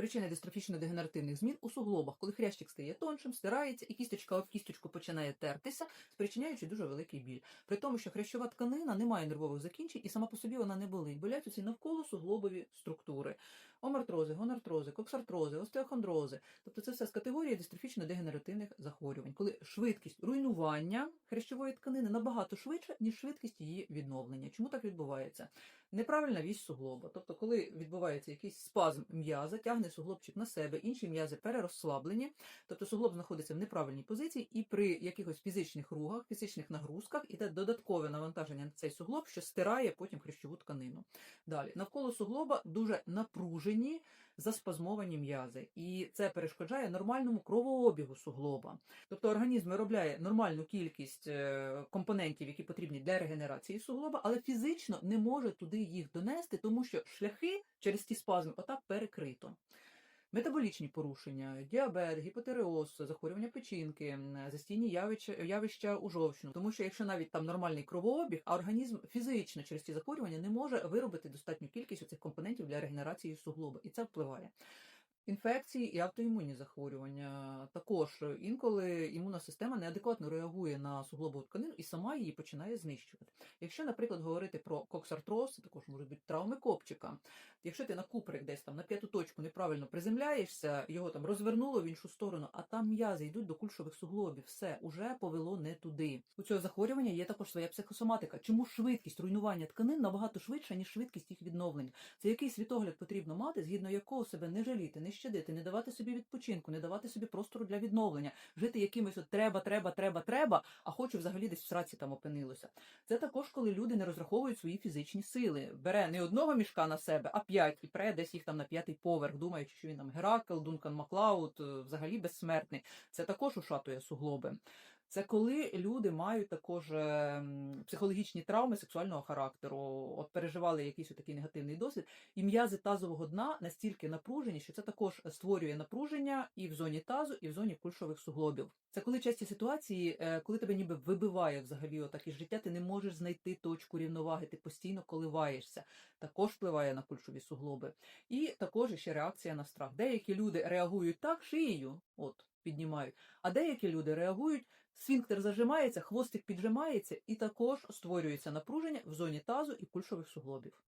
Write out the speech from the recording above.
Причини дистрофічно-дегенеративних змін у суглобах, коли хрящик стає тоншим, стирається, і кісточка об кісточку починає тертися, спричиняючи дуже великий біль. При тому, що хрящова тканина не має нервових закінчень і сама по собі вона не болить. Болять усі навколо суглобові структури. Омартрози, гонартрози, коксартрози, остеохондрози. Тобто це все з категорії дистрофічно-дегенеративних захворювань, коли швидкість руйнування хрящової тканини набагато швидше, ніж швидкість її відновлення. Чому так відбувається? Неправильна вісь суглоба. Тобто, коли відбувається якийсь спазм м'яза, тягне суглобчик на себе, інші м'язи перерозслаблені, тобто суглоб знаходиться в неправильній позиції, і при якихось фізичних рухах, фізичних нагрузках іде додаткове навантаження на цей суглоб, що стирає потім хрящову тканину. Далі навколо суглоба дуже напружені, заспазмовані м'язи, і це перешкоджає нормальному кровообігу суглоба. Тобто організм виробляє нормальну кількість е, компонентів, які потрібні для регенерації суглоба, але фізично не може туди їх донести, тому що шляхи через ті спазми отак перекрито. Метаболічні порушення, діабет, гіпотереоз, захворювання печінки, застійні явища, явища у жовчну. Тому що якщо навіть там нормальний кровообіг, а організм фізично через ці захворювання не може виробити достатню кількість цих компонентів для регенерації суглоба, і це впливає. Інфекції і автоімунні захворювання також інколи імунна система неадекватно реагує на суглобову тканину і сама її починає знищувати. Якщо, наприклад, говорити про коксартроз, також можуть бути травми копчика. Якщо ти на куприк десь там на п'яту точку неправильно приземляєшся, його там розвернуло в іншу сторону, а там м'язи йдуть до кульшових суглобів, все уже повело не туди. У цього захворювання є також своя психосоматика. Чому швидкість руйнування тканин набагато швидша, ніж швидкість їх відновлення? Це який світогляд потрібно мати, згідно якого себе не жаліти, не щадити, не давати собі відпочинку, не давати собі простору для відновлення, жити якимось от треба, треба, треба, треба, а хочу взагалі десь в сраці там опинилося. Це також, коли люди не розраховують свої фізичні сили. Бере не одного мішка на себе, а п'ять і пре десь їх там на п'ятий поверх, думаючи, що він там Геракл, Дункан Маклауд, е, взагалі безсмертний. Це також ушатує суглоби. Це коли люди мають також е, психологічні травми сексуального характеру, от переживали якийсь такий негативний досвід, і м'язи тазового дна настільки напружені, що це також створює напруження і в зоні тазу, і в зоні кульшових суглобів. Це коли часті ситуації, е, коли тебе ніби вибиває взагалі отак із життя, ти не можеш знайти точку рівноваги, ти постійно коливаєшся. Також впливає на кульшові суглоби. І також ще реакція на страх. Деякі люди реагують так шиєю, от піднімають, а деякі люди реагують. Сфінктер зажимається, хвостик піджимається, і також створюється напруження в зоні тазу і кульшових суглобів.